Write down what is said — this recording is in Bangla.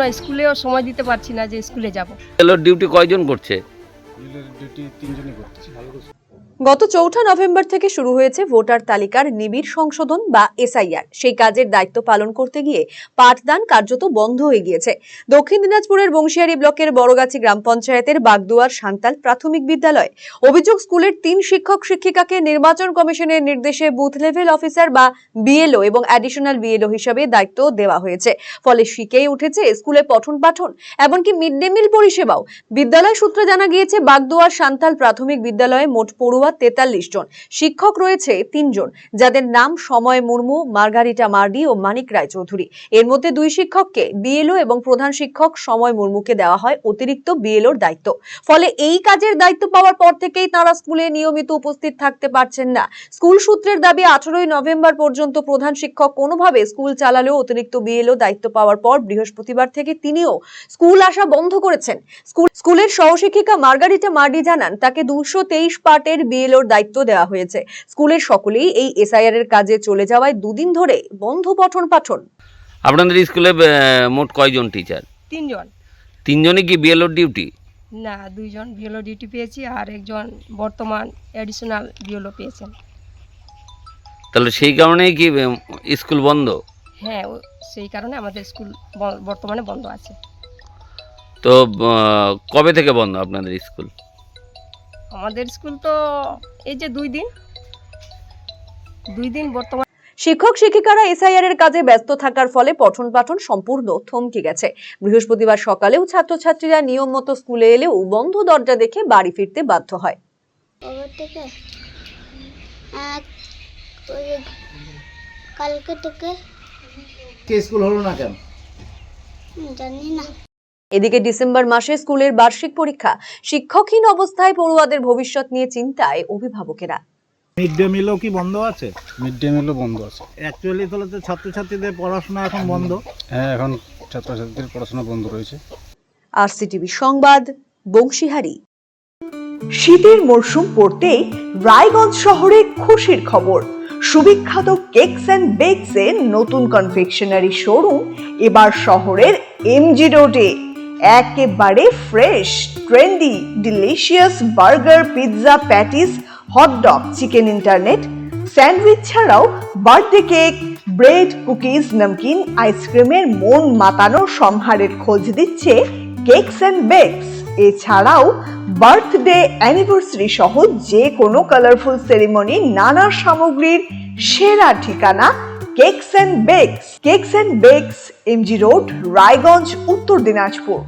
না স্কুলেও সময় দিতে পারছি না যে স্কুলে যাব। এলোর ডিউটি কয়জন করছে? ডিউটি তিনজনই করতেছে। গত চৌঠা নভেম্বর থেকে শুরু হয়েছে ভোটার তালিকার নিবিড় সংশোধন বা এসআইআর। সেই কাজের দায়িত্ব পালন করতে গিয়ে পাঠদান কার্যত বন্ধ হয়ে গিয়েছে। দক্ষিণ দিনাজপুরের বংশিয়ারি ব্লকের বড়গাছি গ্রাম পঞ্চায়েতের বাগদুয়ার সান্তাল প্রাথমিক বিদ্যালয়। অভিযোগ, স্কুলের তিন শিক্ষক শিক্ষিকাকে নির্বাচন কমিশনের নির্দেশে বুথ লেভেল অফিসার বা বিএলও এবং অ্যাডিশনাল বিএলও হিসাবে দায়িত্ব দেওয়া হয়েছে। ফলে শিখেই উঠেছে স্কুলে পঠন পাঠন, এমনকি মিড ডে মিল পরিষেবাও। বিদ্যালয় সূত্রে জানা গিয়েছে, বাগদুয়ার সান্তাল প্রাথমিক বিদ্যালয়ে মোট পড়ুয়া তেতাল্লিশ জন। শিক্ষক রয়েছে তিনজন, যাদের নাম সময় মুর্মু, মার্গারিটা মার্ডি ও মানিক রায় চৌধুরী এর মধ্যে দুই শিক্ষককে বিএলও এবং প্রধান শিক্ষক সময় মুর্মুকে দেওয়া হয় অতিরিক্ত বিএলওর দায়িত্ব। ফলে এই কাজের দায়িত্ব পাওয়ার পর থেকেই তারা স্কুলে নিয়মিত উপস্থিত থাকতে পারছেন না। স্কুল সূত্রের দাবি, আঠারোই নভেম্বর পর্যন্ত প্রধান শিক্ষক কোনোভাবে স্কুল চালালেও অতিরিক্ত বিএলও দায়িত্ব পাওয়ার পর বৃহস্পতিবার থেকে তিনিও স্কুল আসা বন্ধ করেছেন। স্কুল স্কুলের সহশিক্ষিকা মার্গারিটা মার্ডি জানান, তাকে দুশো তেইশ পার্টের বিএলওর দায়িত্ব দেওয়া হয়েছে। স্কুলের সকলেই এই এসআইআর এর কাজে চলে যাওয়ায় দুদিন ধরে বন্ধ পঠন পাঠন। আপনাদের স্কুলে মোট কয়জন টিচার? তিনজন। তিনজনই কি বিএলওর ডিউটি? না দুইজন বিএলও ডিউটি পেয়েছি আর একজন বর্তমান অ্যাডিশনাল বিএলও পেয়েছেন। তাহলে সেই কারণেই কি স্কুল বন্ধ? হ্যাঁ ও- সেই কারণে আমাদের স্কুল ব- বর্তমানে বন্ধ আছে। তো কবে থেকে বন্ধ আপনাদের স্কুল? আমাদের স্কুল তো এই যে দুই দিন। দুই দিন বর্তমান শিক্ষক শিক্ষিকারা এসআইআর এর কাজে ব্যস্ত থাকার ফলে পঠন পাঠন সম্পূর্ণ থমকে গেছে। বৃহস্পতিবার সকালেও ছাত্রছাত্রীরা নিয়ম মতো স্কুলে এলেও বন্ধ দরজা দেখে বাড়ি ফিরতে বাধ্য হয়। কালকে থেকে কে স্কুল হলো না কেন? জানি না। এদিকে ডিসেম্বর মাসে স্কুলের বার্ষিক পরীক্ষা শিক্ষকহীন অবস্থায় পড়ুয়াদের ভবিষ্যৎ নিয়ে চিন্তায় অভিভাবকেরা। মিড ডে মিলও কি বন্ধ আছে? মিড ডে মিলও বন্ধ আছে। অ্যাকচুয়ালি তাহলে তো ছাত্রছাত্রীদের পড়াশোনা এখন বন্ধ। হ্যাঁ এখন ছাত্রছাত্রীদের পড়াশোনা বন্ধ রয়েছে। আরসিটিভি সংবাদ বংশীহারি। শীতের মরশুম পড়তেই রায়গঞ্জ শহরে খুশির খবর। সুবিখ্যাত কেকস অ্যান্ড বেকস এর নতুন কনফেকশনারি শোরুম এবার শহরের এমজি রোডে। একেবারে fresh trendy delicious burger pizza patties hotdog chicken internet sandwich ছাড়াও birthday cake bread cookies namkeen আইসক্রিমের মন মাতানো সম্হারের খোঁজ দিচ্ছে কেকস অ্যান্ড বেকস এছাড়াও বার্থডে অ্যানিভার্সারি সহ যে কোনো কালারফুল সেরিমনি নানা সামগ্রীর সেরা ঠিকানা cakes and bakes cakes and bakes MG road Raiganj Uttar Dinajpur.